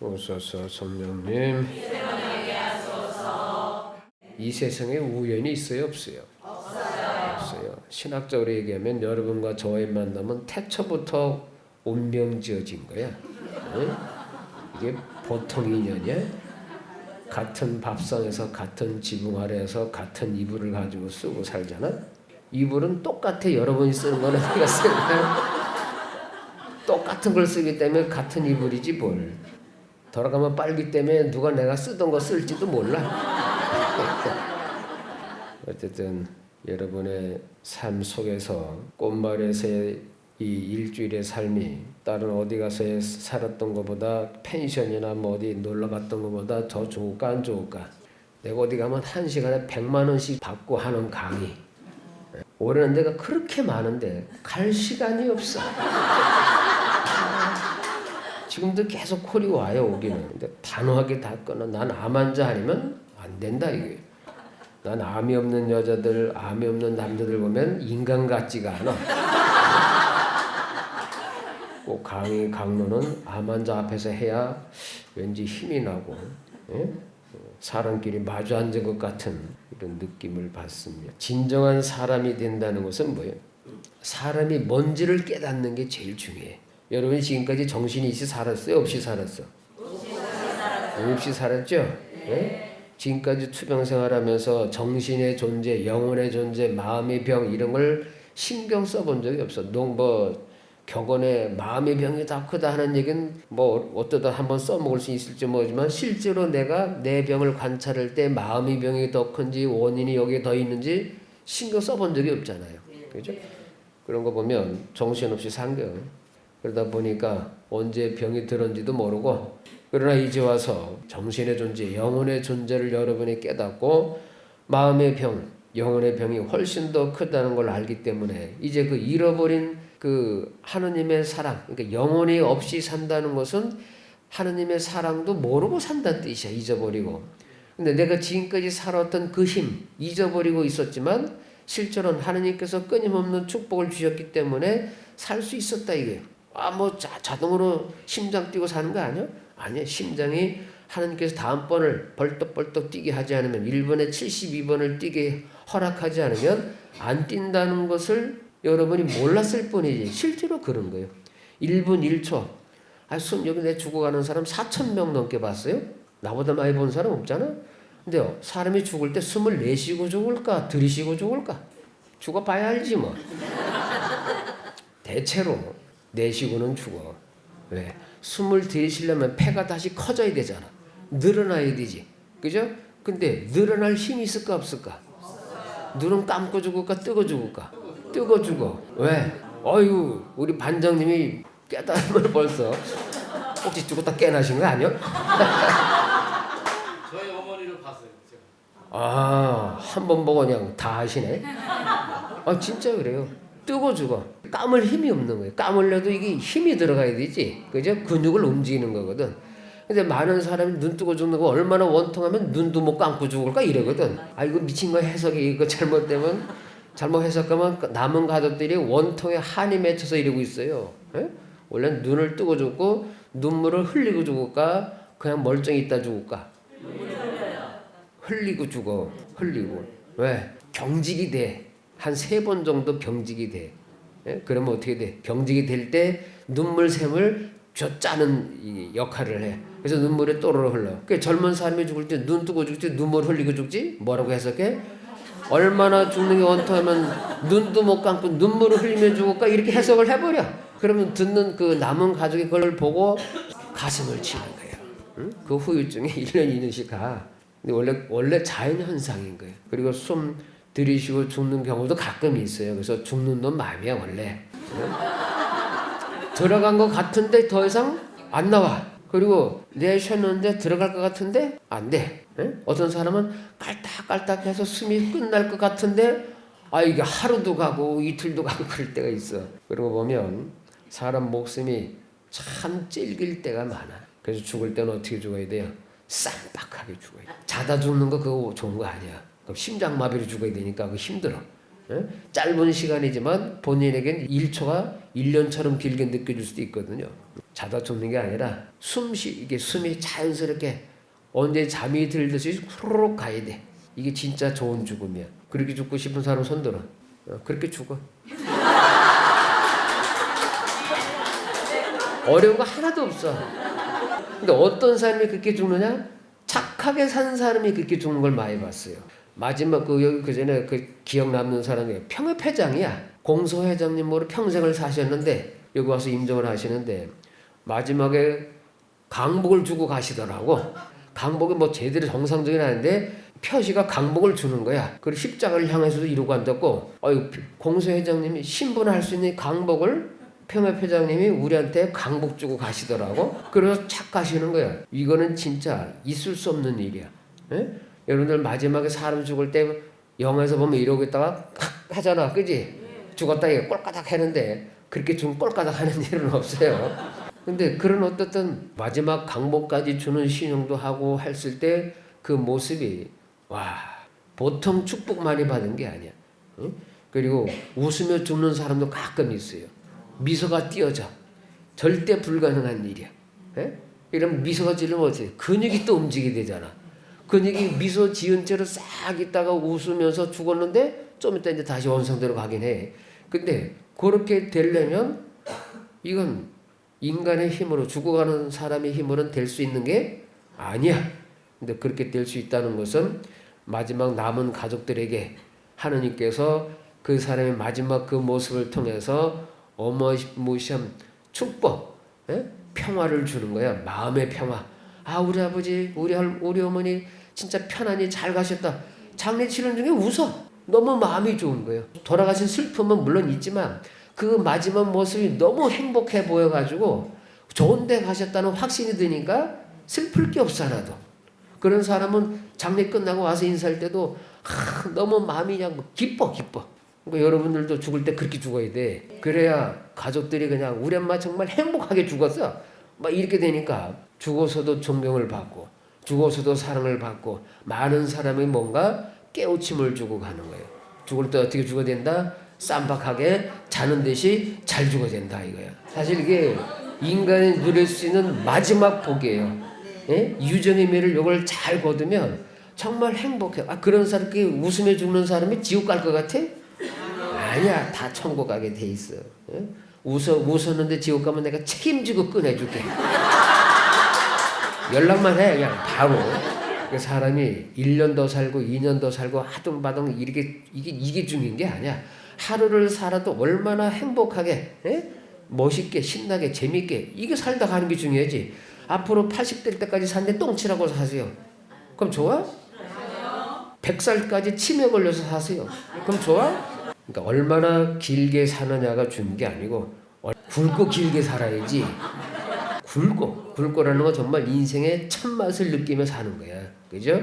오소서 성령님 이 세상에 우연이 있어요 없어요? 없어요. 신학적으로 얘기하면 여러분과 저의 만남은 태초부터 운명 지어진 거야. 응? 이게 보통 인연이야? 같은 밥상에서 같은 지붕 아래에서 같은 이불을 가지고 쓰고 살잖아. 이불은 똑같아. 여러분이 쓰는 거는 내가 쓰는. 똑같은 걸 쓰기 때문에 같은 이불이지 뭘. 돌아가면 빨기 때문에 누가 내가 쓰던 거 쓸지도 몰라. 어쨌든 여러분의 삶 속에서 꽃마을에서의 이 일주일의 삶이 다른 어디 가서 살았던 것보다 펜션이나 뭐 어디 놀러 갔던 것보다 더 좋을까 안 좋을까? 내가 어디 가면 한 시간에 100만 원씩 받고 하는 강의. 오래는 데가 그렇게 많은데 갈 시간이 없어. 지금도 계속 콜이 와요 오기는. 근데 단호하게 닫거나 난 암 환자 아니면 안 된다 이게. 난 암이 없는 여자들, 암이 없는 남자들 보면 인간 같지가 않아. 꼭 강의 강론은 암 환자 앞에서 해야 왠지 힘이 나고 예? 사람끼리 마주 앉은 것 같은 이런 느낌을 받습니다. 진정한 사람이 된다는 것은 뭐예요? 사람이 뭔지를 깨닫는 게 제일 중요해. 여러분이 지금까지 정신이 있이 살았어요? 없이 살았어? 없이 살았죠? 예? 지금까지 투병 생활하면서 정신의 존재, 영혼의 존재, 마음의 병 이런 걸 신경 써본 적이 없어. 농뭐 격언에 마음의 병이 다 크다 하는 얘기는 뭐 어떠다 한번 써먹을 수 있을지 모르지만 실제로 내가 내 병을 관찰할 때 마음의 병이 더 큰지 원인이 여기에 더 있는지 신경 써본 적이 없잖아요. 그죠? 그런 거 보면 정신없이 산 거예요. 그러다 보니까 언제 병이 들었는지도 모르고 그러나 이제 와서 정신의 존재, 영혼의 존재를 여러분이 깨닫고 마음의 병, 영혼의 병이 훨씬 더 크다는 걸 알기 때문에 이제 그 잃어버린 그 하느님의 사랑, 그러니까 영혼이 없이 산다는 것은 하느님의 사랑도 모르고 산다는 뜻이야, 잊어버리고. 근데 내가 지금까지 살았던 그 힘, 잊어버리고 있었지만 실제로는 하느님께서 끊임없는 축복을 주셨기 때문에 살 수 있었다 이게. 아, 뭐 자, 자동으로 심장 뛰고 사는 거 아니야? 아니야. 심장이 하나님께서 다음번을 벌떡벌떡 뛰게 하지 않으면 1번에 72번을 뛰게 허락하지 않으면 안 뛴다는 것을 여러분이 몰랐을 뿐이지 실제로 그런 거예요. 1분 1초. 아, 숨 여기 내 죽어가는 사람 4천 명 넘게 봤어요? 나보다 많이 본 사람 없잖아? 근데요, 사람이 죽을 때 숨을 내쉬고 죽을까? 들이쉬고 죽을까? 죽어봐야 알지 뭐. 대체로 내쉬고는 죽어. 왜? 숨을 들이쉬려면 폐가 다시 커져야 되잖아. 늘어나야 되지. 그죠? 근데 늘어날 힘이 있을까 없을까? 눈은 감고 죽을까 뜨고 죽을까? 뜨고 죽어. 왜? 어유 우리 반장님이 깨달음을 벌써 혹시 죽었다 깨나신 거 아니요? 저희 어머니를 봤어요. 제가. 아, 한 번 보고 그냥 다 하시네. 아, 진짜 그래요. 뜨고 죽어. 까물 힘이 없는 거예요. 까물려도 이게 힘이 들어가야 되지. 그죠? 근육을 움직이는 거거든. 근데 많은 사람이 눈 뜨고 죽는 거 얼마나 원통하면 눈도 못 감고 죽을까 이러거든. 아, 이거 미친 거 해석이 이거 잘못되면 잘못 해석하면 남은 가족들이 원통에 한이 맺혀서 이러고 있어요. 예? 원래 눈을 뜨고 죽고 눈물을 흘리고 죽을까? 그냥 멀쩡히 있다 죽을까? 흘리고 죽어. 흘리고. 왜? 경직이 돼. 한 세 번 정도 경직이 돼. 예? 그러면 어떻게 돼? 경직이 될 때 눈물샘을 쥐어 짜는 이 역할을 해. 그래서 눈물이 또르르 흘러. 그 젊은 사람이 죽을 때 눈 뜨고 죽지 눈물 흘리고 죽지? 뭐라고 해석해? 얼마나 죽는 게 원통하면 눈도 못 감고 눈물을 흘리며 죽을까? 이렇게 해석을 해버려. 그러면 듣는 그 남은 가족이 그걸 보고 가슴을 치는 거예요. 응? 그 후유증이 1년, 2년씩 가. 근데 원래 원래 자연 현상인 거예요. 그리고 숨 들이쉬고 죽는 경우도 가끔 있어요. 그래서 죽는 놈 마음이야 원래. 응? 들어간 것 같은데 더 이상 안 나와. 그리고 내 쉬었는데 들어갈 것 같은데 안 돼. 응? 어떤 사람은 깔딱깔딱해서 숨이 끝날 것 같은데 아 이게 하루도 가고 이틀도 가고 그럴 때가 있어. 거 보면 사람 목숨이 참 찔길 때가 많아. 그래서 죽을 때는 어떻게 죽어야 돼요? 쌈박하게 죽어야 돼. 자다 죽는 거 그거 좋은 거 아니야. 그럼 심장마비로 죽어야 되니까 그거 힘들어. 예? 짧은 시간이지만 본인에겐 1초가 1년처럼 길게 느껴질 수도 있거든요. 자다 죽는 게 아니라 숨쉬 이게 숨이 자연스럽게 언제 잠이 들듯이 후루룩 가야 돼. 이게 진짜 좋은 죽음이야. 그렇게 죽고 싶은 사람 손들어. 어, 그렇게 죽어. 어려운 거 하나도 없어. 근데 어떤 사람이 그렇게 죽느냐? 착하게 산 사람이 그렇게 죽는 걸 많이 봤어요. 마지막 그 여기 그 전에 그 기억 남는 사람이 평화회장이야. 공소회장님으로 평생을 사셨는데 여기 와서 임종을 하시는데 마지막에 강복을 주고 가시더라고. 강복이 뭐 제대로 정상적인 아닌데 표시가 강복을 주는 거야. 그리고 십자가를 향해서도 이러고 앉았고, 어이 공소회장님이 신분할 수 있는 강복을 평화회장님이 우리한테 강복 주고 가시더라고. 그래서 착 가시는 거야. 이거는 진짜 있을 수 없는 일이야. 예? 여러분들 마지막에 사람 죽을 때 영화에서 보면 이러고 있다가 탁 하잖아, 그지? 죽었다 이게 꼴까닥 하는데 그렇게 좀 꼴까닥 하는 일은 없어요. 근데 그런 어떻든 마지막 강복까지 주는 신용도 하고 했을 때 그 모습이 와 보통 축복 많이 받은 게 아니야. 응? 그리고 웃으며 죽는 사람도 가끔 있어요. 미소가 띄어져. 절대 불가능한 일이야. 예? 이러면 미소가 지르면 어떻게? 근육이 또 움직이게 되잖아. 근육이 미소 지은 채로 싹 있다가 웃으면서 죽었는데 좀 이따 이제 다시 원상대로 가긴 해. 근데 그렇게 되려면 이건 인간의 힘으로 죽어가는 사람의 힘으로는 될 수 있는 게 아니야. 근데 그렇게 될 수 있다는 것은 마지막 남은 가족들에게 하느님께서 그 사람의 마지막 그 모습을 통해서 어마무시한 축복, 예? 평화를 주는 거야. 마음의 평화. 아 우리 아버지, 우리 할, 우리 어머니 진짜 편안히 잘 가셨다. 장례 치른 중에 웃어. 너무 마음이 좋은 거예요. 돌아가신 슬픔은 물론 있지만 그 마지막 모습이 너무 행복해 보여가지고 좋은 데 가셨다는 확신이 드니까 슬플 게 없어 하나도. 그런 사람은 장례 끝나고 와서 인사할 때도 아, 너무 마음이 그냥 기뻐 기뻐. 그러니까 여러분들도 죽을 때 그렇게 죽어야 돼. 그래야 가족들이 그냥 우리 엄마 정말 행복하게 죽었어. 막 이렇게 되니까 죽어서도 존경을 받고 죽어서도 사랑을 받고 많은 사람이 뭔가 깨우침을 주고 가는 거예요. 죽을 때 어떻게 죽어야 된다? 쌈박하게 자는 듯이 잘 죽어야 된다 이거야. 사실 이게 인간이 누릴 수 있는 마지막 복이에요. 예? 유정의 미를 이걸 잘 거두면 정말 행복해. 아 그런 사람이 웃으며 죽는 사람이 지옥 갈 것 같아? 아니야, 다 천국 가게 돼 있어. 예? 웃어 웃었는데 지옥 가면 내가 책임지고 꺼내줄게. 연락만 해 그냥 바로. 그 사람이 1년 더 살고 2년 더 살고 하둥바둥 이렇게 이게 이게 중요한 게 아니야. 하루를 살아도 얼마나 행복하게, 예? 멋있게, 신나게, 재밌게 이게 살다 가는 게 중요하지. 앞으로 80될 때까지 사는데 똥치라고 사세요. 그럼 좋아? 100살까지 치매 걸려서 사세요. 그럼 좋아? 그러니까 얼마나 길게 사느냐가 중요한 게 아니고 얼- 굵고 길게 살아야지. 굵고 굵고라는 건 정말 인생의 참맛을 느끼며 사는 거야. 그죠?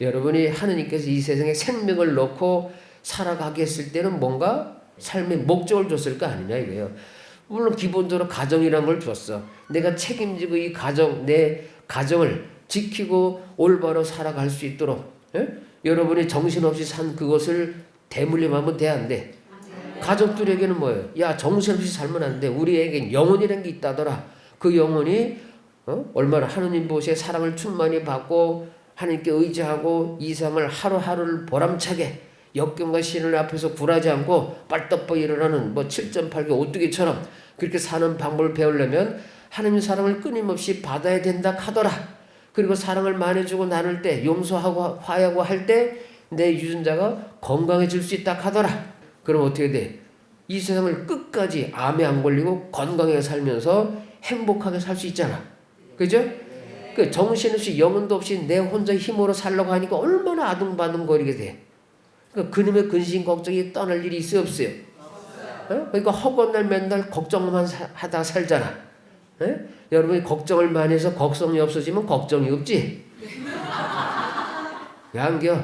여러분이 하느님께서 이 세상에 생명을 넣고 살아가게 했을 때는 뭔가 삶의 목적을 줬을 거 아니냐 이거예요. 물론 기본적으로 가정이란 걸 줬어. 내가 책임지고 이 가정 내 가정을 지키고 올바로 살아갈 수 있도록 예? 여러분이 정신없이 산 그것을 대물림하면 돼 안 돼? 가족들에게는 뭐예요? 야 정신없이 살면 안 돼. 우리에겐 영혼이라는 게 있다더라. 그 영혼이 어? 얼마나 하느님 보시에 사랑을 충만히 받고 하나님께 의지하고 이 삶을 하루하루를 보람차게 역경과 신을 앞에서 굴하지 않고 빨떡벌 일어나는 뭐 7.8개 오뚜기처럼 그렇게 사는 방법을 배우려면 하나님 사랑을 끊임없이 받아야 된다 하더라. 그리고 사랑을 많이 주고 나눌 때 용서하고 화해하고 할 때 내 유전자가 건강해질 수 있다 하더라. 그럼 어떻게 돼? 이 세상을 끝까지 암에 안 걸리고 건강하게 살면서 행복하게 살 수 있잖아. 그죠? 그 정신없이 영혼도 없이 내 혼자 힘으로 살려고 하니까 얼마나 아둥바둥거리게 돼. 그 그놈의 근심 걱정이 떠날 일이 있어요 없어요? 어? 그러니까 허구한 날 맨날 걱정만 사- 하다 살잖아. 예? 여러분이 걱정을 많이 해서 걱정이 없어지면 걱정이 없지. 양겨.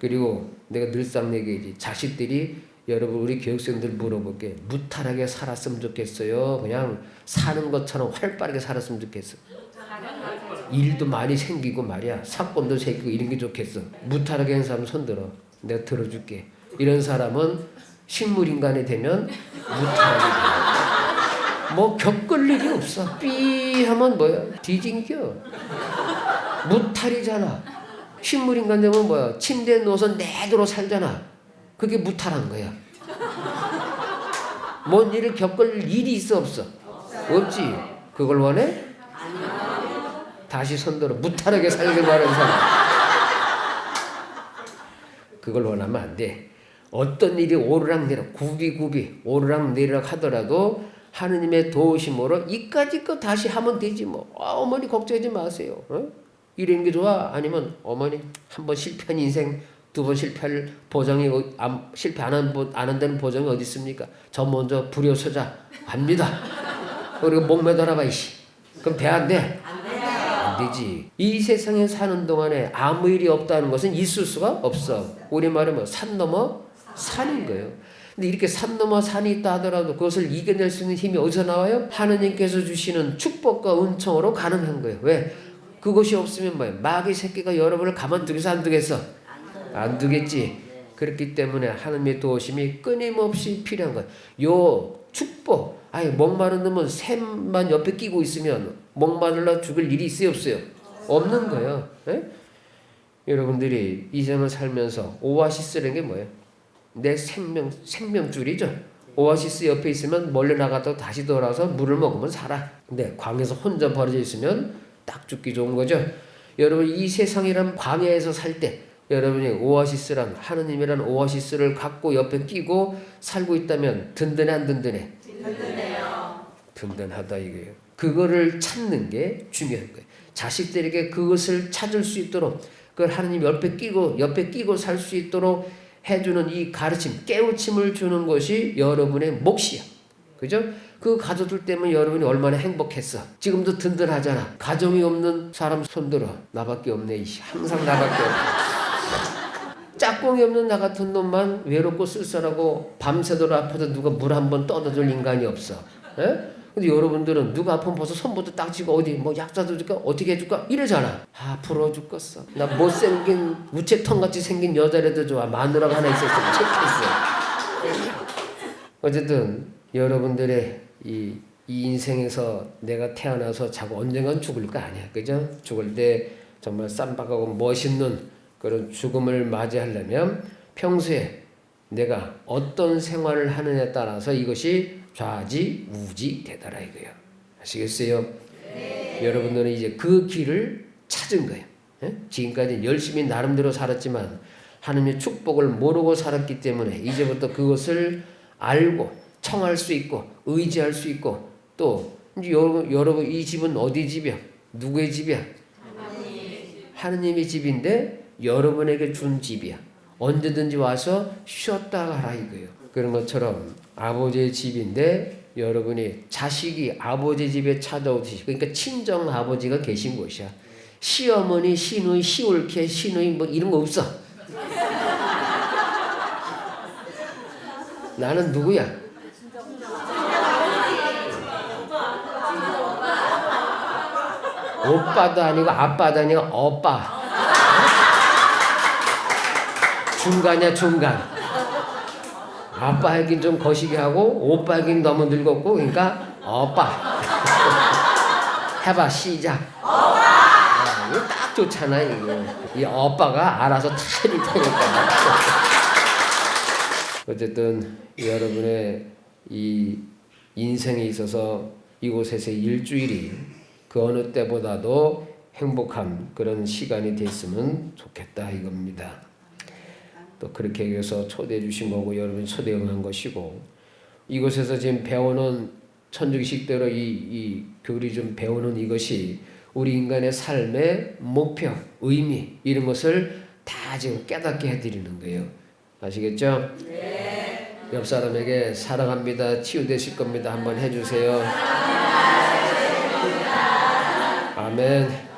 그리고 내가 늘상 얘기하지 자식들이 여러분 우리 교육생들 물어볼게 무탈하게 살았으면 좋겠어요. 그냥 사는 것처럼 활발하게 살았으면 좋겠어. 일도 많이 생기고 말이야 사건도 생기고 이런 게 좋겠어. 무탈하게 한 사람 손들어. 내가 들어줄게. 이런 사람은 식물 인간이 되면 무탈하게 돼. 뭐 겪을 일이 없어. 삐 하면 뭐야? 뒤진겨. 무탈이잖아. 식물 인간 되면 뭐야? 침대에 누워서 내도록 살잖아. 그게 무탈한 거야. 뭔 일을 겪을 일이 있어 없어? 없지. 그걸 원해? 다시 손들어 무탈하게 살길 바라는 사람. 그걸 원하면 안 돼. 어떤 일이 오르락내리락 굽이굽이 오르락내리락 하더라도 하느님의 도우심으로 이까지 거 다시 하면 되지 뭐. 아, 어머니 걱정하지 마세요. 어? 이런 게 좋아? 아니면 어머니 한번 실패한 인생 두 번 실패할 보장이 어- 안- 실패 안, 한, 보- 안 한다는 보장이 어디 있습니까? 저 먼저 부려서자 갑니다. 그리고 목 매달아봐 이씨. 그럼 돼 안 돼? 안 되지. 이 세상에 사는 동안에 아무 일이 없다는 것은 있을 수가 없어. 우리 말은 뭐산 넘어 산인 거예요. 근데 이렇게 산 넘어 산이 있다 하더라도 그것을 이겨낼 수 있는 힘이 어디서 나와요? 하느님께서 주시는 축복과 은총으로 가능한 거예요. 왜? 그것이 없으면 뭐예요? 마귀 새끼가 여러분을 가만두겠어 안 두겠어? 안 두겠지. 그렇기 때문에 하나님의 도우심이 끊임없이 필요한 거예요. 요 축복, 아니 목마른 놈은 샘만 옆에 끼고 있으면 목마르러 죽을 일이 있어요 없어요? 없는 거예요. 예? 여러분들이 이 생을 살면서 오아시스라는 게 뭐예요? 내 생명 생명줄이죠. 오아시스 옆에 있으면 멀리 나가도 다시 돌아서 물을 먹으면 살아. 근데 광에서 혼자 버려져 있으면 딱 죽기 좋은 거죠. 여러분 이 세상이란 광야에서 살 때 여러분이 오아시스란 하느님이란 오아시스를 갖고 옆에 끼고 살고 있다면 든든해 안 든든해? 든든해요. 든든하다 이거예요. 그거를 찾는 게 중요한 거예요. 자식들에게 그것을 찾을 수 있도록 그걸 하느님 옆에 끼고 옆에 끼고 살 수 있도록 해주는 이 가르침, 깨우침을 주는 것이 여러분의 몫이야. 그죠? 그 가족들 때문에 여러분이 얼마나 행복했어. 지금도 든든하잖아. 가정이 없는 사람 손들어. 나밖에 없네. 항상 나밖에 없어. 짝꿍이 없는 나 같은 놈만 외롭고 쓸쓸하고 밤새도록 아파도 누가 물 한 번 떠다줄 인간이 없어. 예? 근데 여러분들은 누가 아프면 벌써 손부터 딱 쥐고 어디 뭐 약사도 줄까 어떻게 해줄까 이러잖아. 아 부러워 죽겠어. 나 못생긴 우체통 같이 생긴 여자라도 좋아. 마누라가 하나 있었으면 좋겠어. 어쨌든 여러분들의 이, 이 인생에서 내가 태어나서 자고 언젠간 죽을 거 아니야. 그죠? 죽을 때 정말 쌈박하고 멋있는 그런 죽음을 맞이하려면 평소에 내가 어떤 생활을 하느냐에 따라서 이것이 좌지 우지 되더라 이거예요. 아시겠어요? 여러분들은 이제 그 길을 찾은 거예요. 예? 지금까지 열심히 나름대로 살았지만 하나님의 축복을 모르고 살았기 때문에 이제부터 그것을 알고 청할 수 있고 의지할 수 있고 또 여러분, 여러분 이 집은 어디 집이야? 누구의 집이야? 하느님의 집인데 여러분에게 준 집이야. 언제든지 와서 쉬었다 가라 이거예요. 그런 것처럼 아버지의 집인데 여러분이 자식이 아버지 집에 찾아오듯이 그러니까 친정 아버지가 계신 곳이야. 시어머니, 시누이, 시올케, 시누이 뭐 이런 거 없어. 나는 누구야? 오빠도 아니고 아빠도 아니고 오빠. 중간이야 중간. 아빠 하긴 좀 거시기 하고 오빠 하긴 너무 늙었고 그러니까 오빠. 해봐 시작. 아, 이거 딱 좋잖아 이거. 이 오빠가 알아서 차릴 테니까. 어쨌든 여러분의 이 인생에 있어서 이곳에서 일주일이 그 어느 때보다도 행복한 그런 시간이 됐으면 좋겠다 이겁니다. 또 그렇게 위해서 초대해 주신 거고 여러분이 초대 응한 것이고 이곳에서 지금 배우는 천주교식대로 이, 이 교리 좀 배우는 이것이 우리 인간의 삶의 목표, 의미 이런 것을 다 지금 깨닫게 해드리는 거예요. 아시겠죠? 옆 사람에게 사랑합니다. 치유되실 겁니다. 한번 해주세요. 아멘.